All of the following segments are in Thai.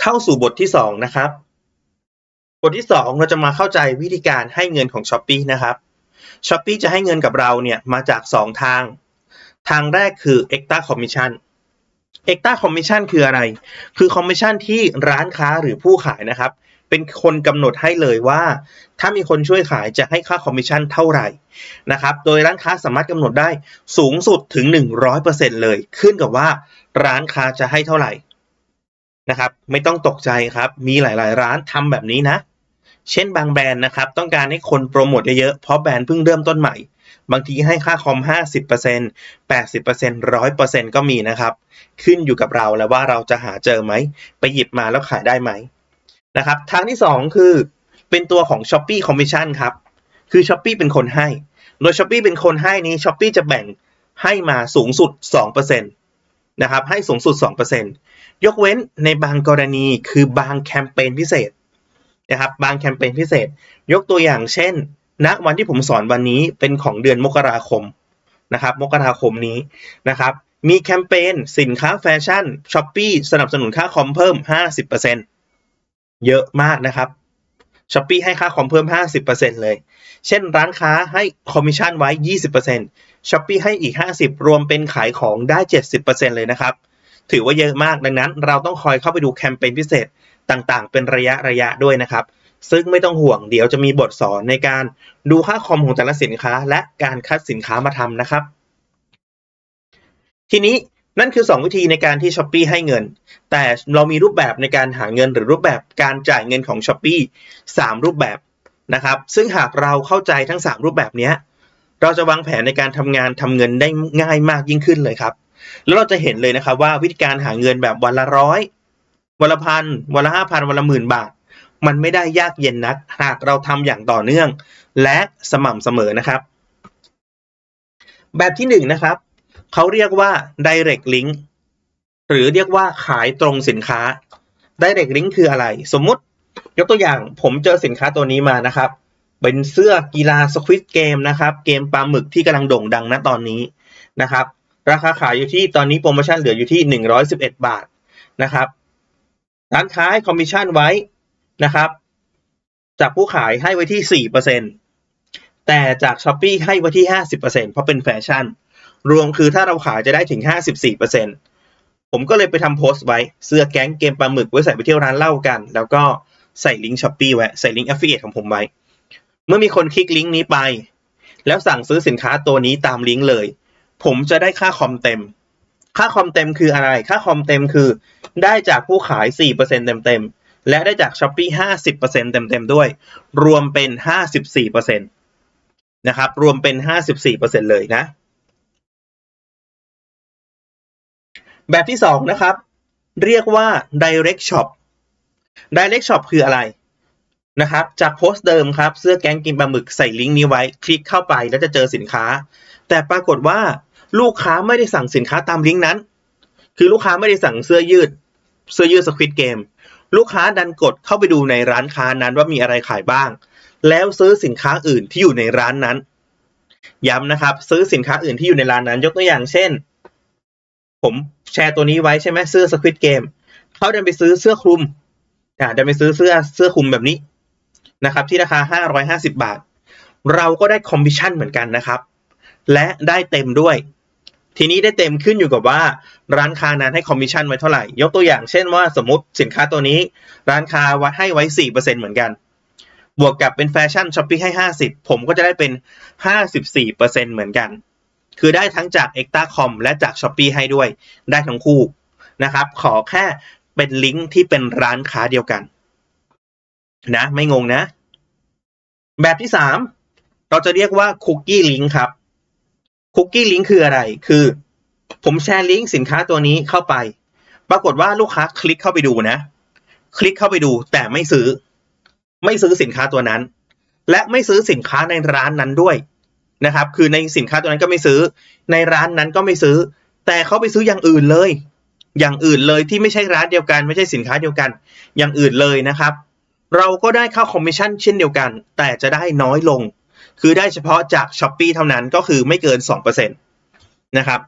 เข้าสู่บทที่สองนะครับ บทที่สองเราจะมาเข้าใจวิธีการให้เงินของ s h อ p e e นะครับ s h อ p e e จะให้เงินกับเราเนี่ยมาจากสองทาง ทางแรกคือ extra commission extra commission คืออะไร คือ commission ที่ร้านค้าหรือผู้ขายนะครับ เป็นคนกำหนดให้เลยว่า ถ้ามีคนช่วยขายจะให้ค่าคอมมิชชั่นเท่าไหร่นะครับ โดยร้านค้าสามารถกำหนดได้สูงสุดถึง 100%เลย ขึ้นกับว่าร้านค้าจะให้เท่าไหร่ นะครับ ไม่ต้องตกใจครับ มีหลาย ๆ ร้านทำแบบนี้นะ เช่นบางแบรนด์นะครับ ต้องการให้คนโปรโมทเยอะๆ เพราะแบรนด์เพิ่งเริ่มต้นใหม่ บางทีให้ค่าคอม 50% 80% 100%ก็มีนะครับ ขึ้นอยู่กับเราแล้วว่าเราจะหาเจอไหม ไปหยิบมาแล้วขายได้ไหมนะครับ ทางที่ 2 คือ เป็นตัวของ s h อ p e e Commission ครับ คือ s h อ p e e เป็นคนให้ โดย s h อ p e e เป็นคนให้นี้ s h อ p e e จะแบ่งให้มาสูงสุด 2% นะครับให้สูงสุด 2%ยกเว้นในบางกรณีคือบางแคมเปญพิเศษนะครับบางแคมเปญพิเศษ ยกตัวอย่างเช่นณวันที่ผมสอนวันนี้เป็นของเดือนมกราคมนะครับมกราคมนี้นะครับมีแคมเปญสินค้าแฟชั่น s h อ p e e สนับสนุนค่าคอมเพิ่ม 50%เยอะมากนะครับ s h อ p e e ให้ค่าคอมเพิ่ม 50%เลย เช่นร้านค้าให้คอมมิชชั่นไว้ 20% s h อ p e e ให้อีก 50 รวมเป็นขายของได้ 70%เลยนะครับ ถือว่าเยอะมากดังนั้น เราต้องคอยเข้าไปดูแคมเปญพิเศษต่างๆ เป็นระยะระยะด้วยนะครับ ซึ่งไม่ต้องห่วงเดี๋ยวจะมีบทสอนในการดูค่าคอมของแต่ละสินค้า และการคัดสินค้ามาทำนะครับ ทีนี้นั่นคือ 2 วิธีในการที่ s h อ p e e ให้เงิน แต่เรามีรูปแบบในการหาเงินหรือรูปแบบการจ่ายเงินของ s h อ p e e 3รูปแบบนะครับ ซึ่งหากเราเข้าใจทั้ง 3 รูปแบบนี้เราจะวางแผนในการทำงานทำเงินได้ง่ายมากยิ่งขึ้นเลยครับ แล้วเราจะเห็นเลยนะครับว่าวิธีการหาเงินแบบวันละร้อยวันละพันวันละห้าพันวันละหมื่นบาท มันไม่ได้ยากเย็นนัก หากเราทำอย่างต่อเนื่อง และสม่ำเสมอนะครับ แบบที่หนึ่งนะครับเขาเรียกว่า direct link หรือเรียกว่าขายตรงสินค้า direct link คืออะไร สมมุติยกตัวอย่างผมเจอสินค้าตัวนี้มานะครับ เป็นเสื้อกีฬา Squid Game นะครับ เกมปลาหมึกที่กำลังโด่งดังณตอนนี้นะครับ ราคาขายอยู่ที่ตอนนี้โปรโมชั่นเหลืออยู่ที่ 111 บาทนะครับ ร้านค้าให้คอมมิชชั่นไว้นะครับ จากผู้ขายให้ไว้ที่ 4%แต่จาก s h อ p e e ให้ไว้ที่ 50%เพราะเป็นแฟชั่น รวมคือถ้าเราขายจะได้ถึง 54%ผมก็เลยไปทำโพสต์ไว้เสื้อแก๊งเกมปลาหมึกไว้ใส่ไปเที่ยวร้านเหล้ากัน แล้วก็ใส่ลิงก์ช้อปปี้ไว้ใส่ลิงก์ affiliate ของผมไว้ เมื่อมีคนคลิกลิงก์นี้ไป แล้วสั่งซื้อสินค้าตัวนี้ตามลิงก์เลย ผมจะได้ค่าคอมเต็ม ค่าคอมเต็มคืออะไร ค่าคอมเต็มคือ ได้จากผู้ขาย 4%เต็มๆและได้จาก s h อ p e e 50%เต็มๆด้วย รวมเป็น54%นะครับ รวมเป็น54%เลยนะ แบบที่2นะครับ เรียกว่า direct shop direct shop คืออะไร นะครับจากโพสต์เดิมครับเสื้อแก๊งกินปลาหมึกใส่ลิงก์นี้ไว้ คลิกเข้าไปแล้วจะเจอสินค้า แต่ปรากฏว่าลูกค้าไม่ได้สั่งสินค้าตามลิงก์นั้น คือลูกค้าไม่ได้สั่งเสื้อยืด เสื้อยืดสควิตเกมลูกค้าดันกดเข้าไปดูในร้านค้านั้นว่ามีอะไรขายบ้าง แล้วซื้อสินค้าอื่นที่อยู่ในร้านนั้น ย้ำนะครับ ซื้อสินค้าอื่นที่อยู่ในร้านนั้น ยกตัวอย่างเช่น ผมแชร์ตัวนี้ไว้ใช่ไหมเสื้อสควิตเกมเขาดินไปซื้อเสื้อคลุมอ่าดินไปซื้อเสื้อเสื้อคลุมแบบนี้ นะครับที่ราคา 550 บาท เราก็ได้คอมมิชชั่นเหมือนกันนะครับ และได้เต็มด้วย ทีนี้ได้เต็มขึ้นอยู่กับว่า ร้านค้านั้นให้คอมมิชชั่นไว้เท่าไหร่ ยกตัวอย่างเช่นว่าสมมติสินค้าตัวนี้ ร้านค้าวัดให้ไว้ 4%เหมือนกัน บวกกับเป็นแฟชั่นช้อปปี้ให้ 50 ผมก็จะได้เป็น 54%เหมือนกัน คือได้ทั้งจาก e x t r a c o m และจาก s h อ p e e ให้ด้วยได้ทั้งคู่นะครับ ขอแค่เป็นลิงก์ที่เป็นร้านค้าเดียวกัน นะ ไม่งงนะ แบบที่3เราจะเรียกว่า Cookie Link ครับ Cookie Link คืออะไร คือ ผมแชร์ลิงก์สินค้าตัวนี้เข้าไป ปรากฏว่าลูกค้าคลิกเข้าไปดูนะ คลิกเข้าไปดู แต่ไม่ซื้อ ไม่ซื้อสินค้าตัวนั้น และไม่ซื้อสินค้าในร้านนั้นด้วยนะครับ คือในสินค้าตัวนั้นก็ไม่ซื้อ ในร้านนั้นก็ไม่ซื้อ แต่เขาไปซื้ออย่างอื่นเลย อย่างอื่นเลยที่ไม่ใช่ร้านเดียวกัน ไม่ใช่สินค้าเดียวกัน อย่างอื่นเลยนะครับ เราก็ได้ค่าคอมมิชชั่นเช่นเดียวกัน แต่จะได้น้อยลง คือได้เฉพาะจาก s h อ p e e เท่านั้นก็คือไม่เกิน 2%นะครับ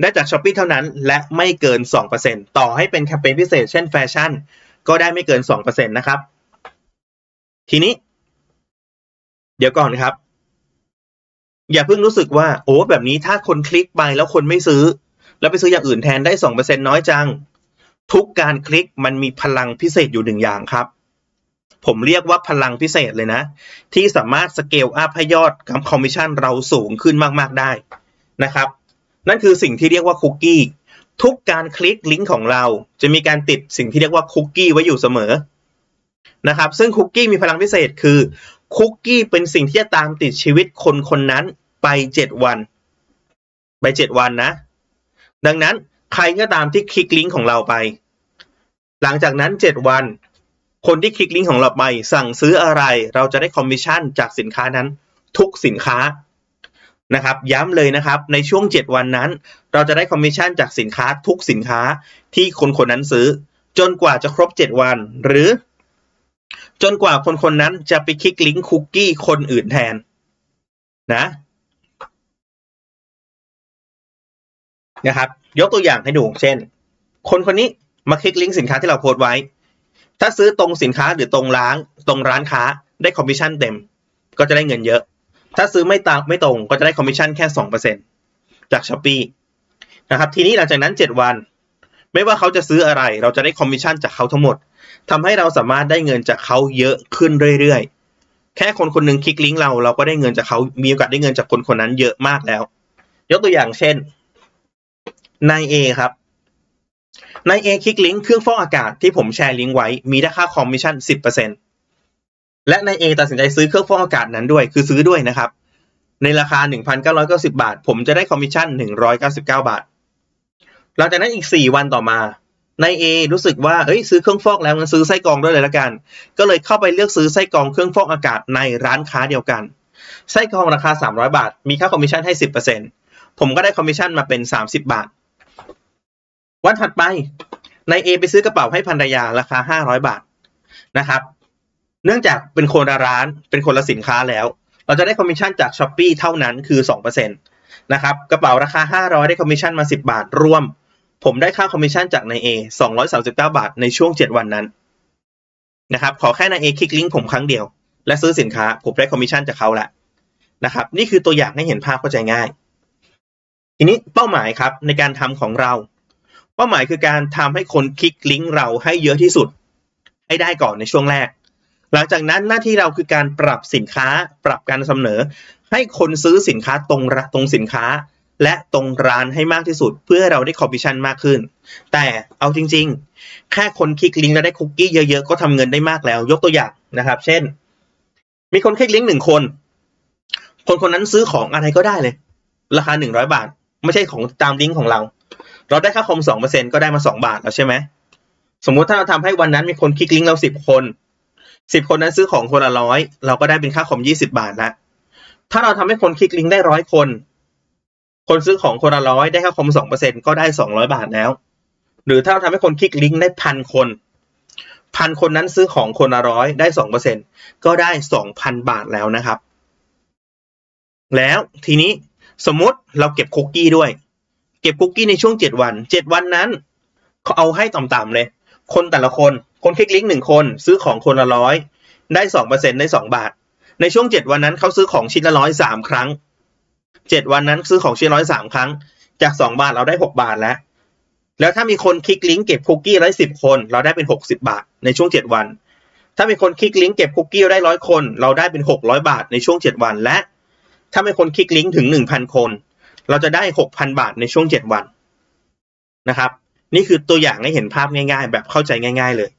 ได้จาก s h อ p e e เท่านั้นและไม่เกิน 2%ต่อให้เป็นแคมเปญพิเศษเช่นแฟชั่น ก็ได้ไม่เกิน 2%นะครับ ทีนี้ เดี๋ยวก่อนครับ อย่าเพิ่งรู้สึกว่า โอ้แบบนี้ถ้าคนคลิกไปแล้วคนไม่ซื้อ แล้วไปซื้ออย่างอื่นแทนได้ 2%น้อยจัง ทุกการคลิกมันมีพลังพิเศษอยู่หนึ่งอย่างครับ ผมเรียกว่าพลังพิเศษเลยนะ ที่สามารถสเกลอัพให้ยอดคอมมิชชั่นเราสูงขึ้นมากๆได้นะครับ นั่นคือสิ่งที่เรียกว่าคุกกี้ทุกการคลิกลิงก์ของเราจะมีการติดสิ่งที่เรียกว่าคุกกี้ไว้อยู่เสมอนะครับซึ่งคุกกี้มีพลังพิเศษคือคุกกี้เป็นสิ่งที่จะตามติดชีวิตคนคนนั้นไป7วัน ไป7วันนะ ดังนั้นใครก็ตามที่คลิกลิงก์ของเราไป หลังจากนั้น7วัน คนที่คลิกลิงก์ของเราไปสั่งซื้ออะไร เราจะได้คอมมิชชั่นจากสินค้านั้นทุกสินค้านะครับย้ำเลยนะครับในช่วง 7 วันนั้น เราจะได้คอมมิชชั่นจากสินค้าทุกสินค้าที่คนคนนั้นซื้อ จนกว่าจะครบ 7 วัน หรือ จนกว่าคนคนนั้นจะไปคลิกลิงก์คุกกี้คนอื่นแทนนะนะครับ ยกตัวอย่างให้ดูเช่น คนคนนี้มาคลิกลิงก์สินค้าที่เราโพสต์ไว้ ถ้าซื้อตรงสินค้าหรือตรงร้านตรงร้านค้าได้คอมมิชชั่นเต็ม ก็จะได้เงินเยอะ ถ้าซื้อไม่ตามไม่ตรงก็จะได้คอมมิชชั่นแค่สองเปอร์เซ็นจากช้อปปีนะครับทีนี้หลังจากนั้นเจ็ดวัน ไม่ว่าเขาจะซื้ออะไร เราจะได้คอมมิชชั่นจากเขาทั้งหมดทำให้เราสามารถได้เงินจากเขาเยอะขึ้นเรื่อยๆ แค่คนคนหนึ่งคลิกลิงก์เราเราก็ได้เงินจากเขามีโอกาสได้เงินจากคนคนนั้นเยอะมากแล้ว ยกตัวอย่างเช่นนายเอครับ ในเอคลิกลิงก์เครื่องฟอกอากาศที่ผมแชร์ลิงก์ไว้มีได้ค่าคอมมิชชั่น 10%และในเอตัดสินใจซื้อเครื่องฟอกอากาศนั้นด้วย คือซื้อด้วยนะครับ ในราคา 1,990 บาท ผมจะได้คอมมิชชั่น 199 บาท หลังจากนั้นอีก 4 วันต่อมา ในายเอรู้สึกว่าเฮ้ยซื้อเครื่องฟอกแล้วงั้นซื้อไส้กรองด้วยเลยละกัน ก็เลยเข้าไปเลือกซื้อไส้กรองเครื่องฟอกอากาศในร้านค้าเดียวกัน ไส้กรองราคา 300 บาท มีค่าคอมมิชชั่นให้ 10%ผมก็ได้คอมมิชชั่นมาเป็น 30 บาท วันถัดไปนายเอไปซื้อกระเป๋าให้ภรรยาราคา500บาทนะครับ เนื่องจากเป็นคนละร้านเป็นคนละสินค้าแล้ว เราจะได้คอมมิชชั่นจากช้อปปีเท่านั้นคือ2%นตนะครับกระเป๋าราคา500ได้คอมมิชชั่นมา10บาทรวม ผมได้ค่าคอมมิชชั่นจากนายเอ239บาทในช่วง7วันนั้นนะครับขอแค่นายเอคลิกลิงก์ผมครั้งเดียว และซื้อสินค้าผมได้คอมมิชชั่นจากเขาละนะครับ นี่คือตัวอย่างให้เห็นภาพเข้าใจง่าย ทีนี้เป้าหมายครับในการทำของเรา ป้าหมายคือการทำให้คนคลิกลิงก์เราให้เยอะที่สุด ให้ได้ก่อนในช่วงแรก หลังจากนั้นหน้าที่เราคือการปรับสินค้าปรับการเสนอ ให้คนซื้อสินค้าตรงระตรงสินค้า และตรงร้านให้มากที่สุด เพื่อเราได้คอมมิชชั่นมากขึ้น แต่เอาจริง ๆ แค่คนคลิกลิงก์แล้วได้คุกกี้เยอะๆก็ทำเงินได้มากแล้ว ยกตัวอย่างนะครับ เช่น มีคนคลิกลิงก์หนึ่งคน คนคนนั้นซื้อของอะไรก็ได้เลย ราคาหนึ่งร้อยบาท ไม่ใช่ของตามลิงก์ของเรา เราได้ค่าคอมสองเปอร์เซ็นก็ได้มาสองบาทแล้วใช่ไหมสมมุติถ้าเราทำให้วันนั้นมีคนคลิกลิงก์เราสิบคนสิบคนนั้นซื้อของคนละร้อยเราก็ได้เป็นค่าคอมยี่สิบาทละถ้าเราทำให้คนคลิกลิงก์ได้ร้อยคน คนซื้อของคนละร้อยได้ค่าคอมสองเปอร์เซ็นก็ได้สองร้อยบาทแล้ว หรือถ้าเราทำให้คนคลิกลิงก์ได้พันคนพันคนนั้นซื้อของคนละร้อยได้สองเปอร์เซ็นก็ได้สองพันบาทแล้วนะครับ แล้วทีนี้สมมุติเราเก็บคุกกี้ด้วย เก็บคุกกี้ในช่วงเจ็ดวันเจ็ดวันนั้นเขาเอาให้ต่ำๆเลย คนแต่ละคน คนคลิกลิงก์หนึ่งคนซื้อของคนละร้อยได้สองเปอร์เซ็นได้สองบาท ในช่วงเจ็ดวันนั้นเขาซื้อของชิ้นละร้อยสามครั้งเจ็ดวันนั้นซื้อของชิ้นร้อยสามครั้ง จากสองบาทเราได้หกบาทแล้ว แล้วถ้ามีคนคลิกลิงก์เก็บคุกกี้ร้อยสิบคน เราได้เป็นหกสิบาทในช่วงเจ็ดวัน ถ้ามีคนคลิกลิงก์เก็บคุกกี้ได้ร้อยคน เราได้เป็นหกร้อยบาทในช่วงเจ็ดวันและ ถ้ามีคนคลิกลิงก์ถึงหนึ่งพันคน เราจะได้หกพันบาทในช่วงเจ็ดวันนะครับ นี่คือตัวอย่างให้เห็นภาพง่าย ๆ แบบเข้าใจง่าย ๆ เลย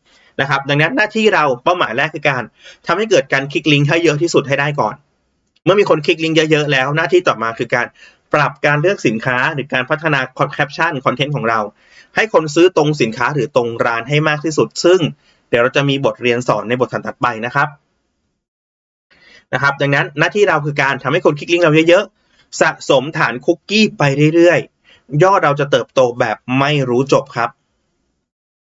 นะครับ ดังนั้นหน้าที่เราเป้าหมายแรกคือการทำให้เกิดการคลิกลิงก์ให้เยอะที่สุดให้ได้ก่อน เมื่อมีคนคลิกลิงก์เยอะๆแล้ว หน้าที่ต่อมาคือการปรับการเลือกสินค้าหรือการพัฒนาแคปชั่นคอนเทนต์ของเรา ให้คนซื้อตรงสินค้าหรือตรงร้านให้มากที่สุด ซึ่งเดี๋ยวเราจะมีบทเรียนสอนในบทถัดไปนะครับนะครับ ดังนั้นหน้าที่เราคือการทำให้คนคลิกลิงก์เราเยอะๆ สะสมฐานคุกกี้ไปเรื่อยๆ ยอดเราจะเติบโตแบบไม่รู้จบครับ